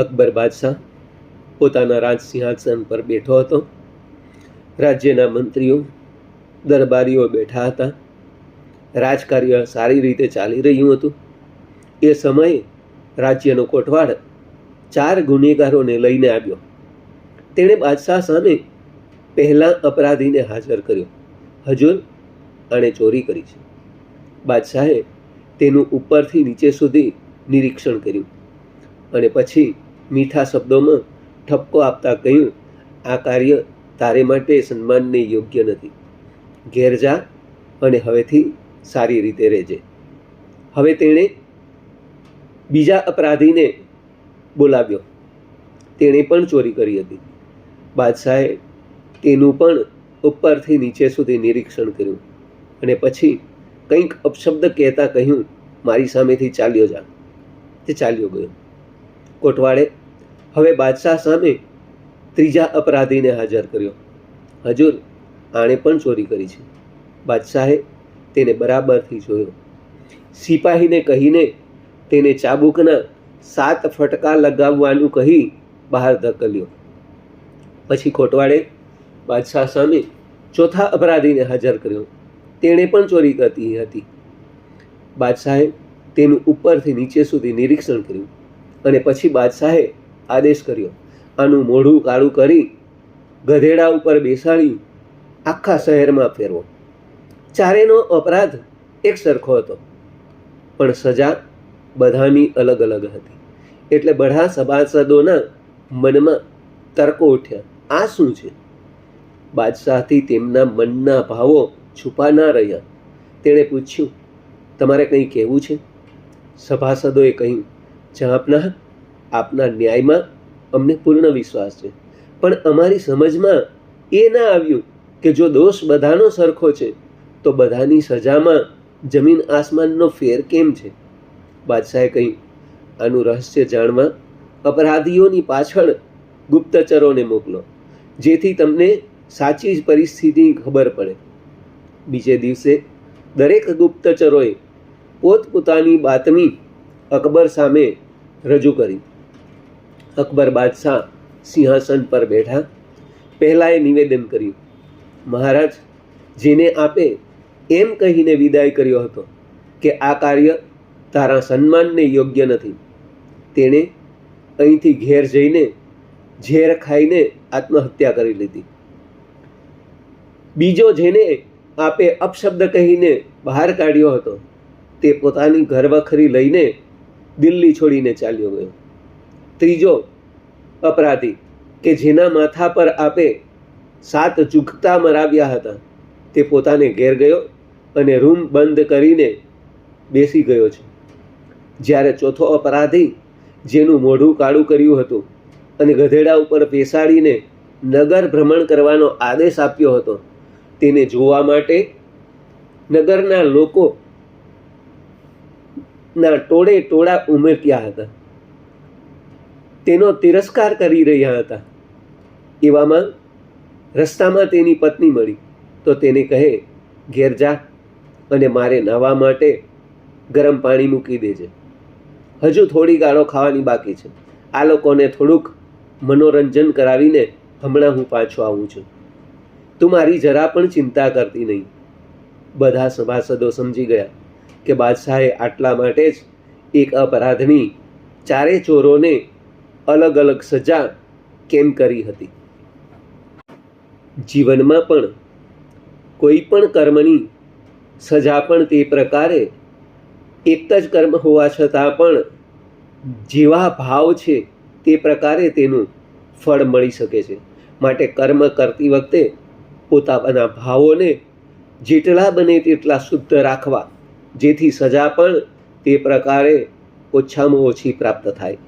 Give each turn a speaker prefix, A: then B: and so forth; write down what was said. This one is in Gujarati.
A: અકબર બાદશાહ પોતાના રાજ સિંહાસન પર બેઠો હતો. રાજ્યના મંત્રીઓ, દરબારીઓ બેઠા હતા. રાજકાર્ય સારી રીતે ચાલી રહ્યું હતું. એ સમયે રાજ્યનો કોટવાડ ચાર ગુનેગારોને લઈને આવ્યો. તેણે બાદશાહ સામે પહેલાં અપરાધીને હાજર કર્યો. હજુર આણે ચોરી કરી છે. બાદશાહે તેનું ઉપરથી નીચે સુધી નિરીક્ષણ કર્યું અને પછી મીઠા શબ્દોમાં ઠપકો આપતા કહ્યું, આ કાર્ય તારે માટે સન્માનને યોગ્ય નથી. ઘેર જા અને હવેથી સારી રીતે રહેજે. હવે તેણે બીજા અપરાધીને બોલાવ્યો. તેણે પણ ચોરી કરી હતી. બાદશાહે તેનું પણ ઉપરથી નીચે સુધી નિરીક્ષણ કર્યું અને પછી કંઈક અપશબ્દ કહેતા કહ્યું, મારી સામેથી ચાલ્યો જા. તે ચાલ્યો ગયો. કોટવાડે હવે બાદશાહ સામે ત્રીજા અપરાધીને હાજર કર્યો. હજુર આણે પણ ચોરી કરી છે. બાદશાહે તેને બરાબરથી જોયો. સિપાહીને કહીને તેને ચાબુકના સાત ફટકા લગાવવાનું કહી બહાર ધકેલ્યો. પછી કોટવાડે બાદશાહ સામે ચોથા અપરાધીને હાજર કર્યો. તેણે પણ ચોરી કરતી હતી. બાદશાહે તેનું ઉપરથી નીચે સુધી નિરીક્ષણ કર્યું અને પછી બાદશાહે આદેશ કર્યો. આનું મોઢું કાળું કરી ગધેડા ઉપર બેસાડી આખા શહેરમાં ફેરવો. ચારેનો અપરાધ એક સરખો હતો. પણ સજા બધાની અલગ અલગ હતી. એટલે બધા સભાસદોના મનમાં તર્કો ઉઠ્યા. આ શું છે? બાદશાહથી તેમના મનના ભાવો છુપા ના રહ્યા. તેણે પૂછ્યું, તમારે કંઈ કહેવું છે? સભાસદોએ કહ્યું જહાપના આપના ન્યાયમાં અમને પૂર્ણ વિશ્વાસ છે. પણ અમારી સમજમાં એ ના આવ્યું કે જો દોષ બધાનો સરખો છે, તો બધાની સજામાં જમીન આસમાનનો ફેર કેમ છે? બાદશાહે કહ્યું, આનું રહસ્ય જાણવા અપરાધીઓની પાછળ ગુપ્તચરોને મોકલો, જેથી તમને સાચી જ પરિસ્થિતિ ખબર પડે. બીજે દિવસે દરેક ગુપ્તચરોએ પોતપોતાની બાતમી અકબર સામે રજૂ કરી. અકબર બાદશાહ સિંહાસન પર બેઠા પહેલાંએ નિવેદન કર્યું, મહારાજ, જેને આપે એમ કહીને વિદાય કર્યો હતો કે આ કાર્ય તારા સન્માનને યોગ્ય નથી. તેણે અહીંથી ઘેર જઈને ઝેર ખાઈને આત્મહત્યા કરી લીધી. બીજો જેને આપે અપશબ્દ કહીને બહાર કાઢ્યો હતો, તે પોતાની ઘરવખરી લઈને દિલ્હી છોડીને ચાલ્યો ગયો. ત્રીજો અપરાધી કે જેના માથા પર આપે સાત ચૂકતા મરાવ્યા હતા, તે પોતાને ઘેર ગયો અને રૂમ બંધ કરીને બેસી ગયો છે. જ્યારે ચોથો અપરાધી, જેનું મોઢું કાળું કર્યું હતું અને ગધેડા ઉપર બેસાડીને નગર ભ્રમણ કરવાનો આદેશ આપ્યો હતો, તેને જોવા માટે નગરના લોકો ના ટોળે ટોળા ઉમટ્યા હતા. તેનો તિરસ્કાર કરી રહ્યા હતા. એવામાં રસ્તામાં તેની પત્ની મળી. તો તેને કહે, ઘેર જા અને મારે નાહવા માટે ગરમ પાણી મૂકી દેજે. હજુ થોડી ગાળો ખાવાની બાકી છે. આ લોકોને થોડુંક મનોરંજન કરાવીને હમણાં હું પાછો આવું છું. તું મારી જરા પણ ચિંતા કરતી નહીં. બધા સભાસદો સમજી ગયા કે બાદશાહે આટલા માટે જ એક અપરાધની ચારે ચોરોને અલગ અલગ સજા કેમ કરી હતી? જીવનમાં પણ કોઈ પણ કર્મની સજા પણ તે પ્રકારે એક જ કર્મ હોવા છતાં પણ જેવા ભાવ છે તે પ્રકારે તેનું ફળ મળી શકે છે. માટે કર્મ કરતી વખતે પોતાના ભાવોને જેટલા બને તેટલા શુદ્ધ રાખવા, જેથી સજા પણ તે પ્રકારે ઓછામાં ઓછી પ્રાપ્ત થાય.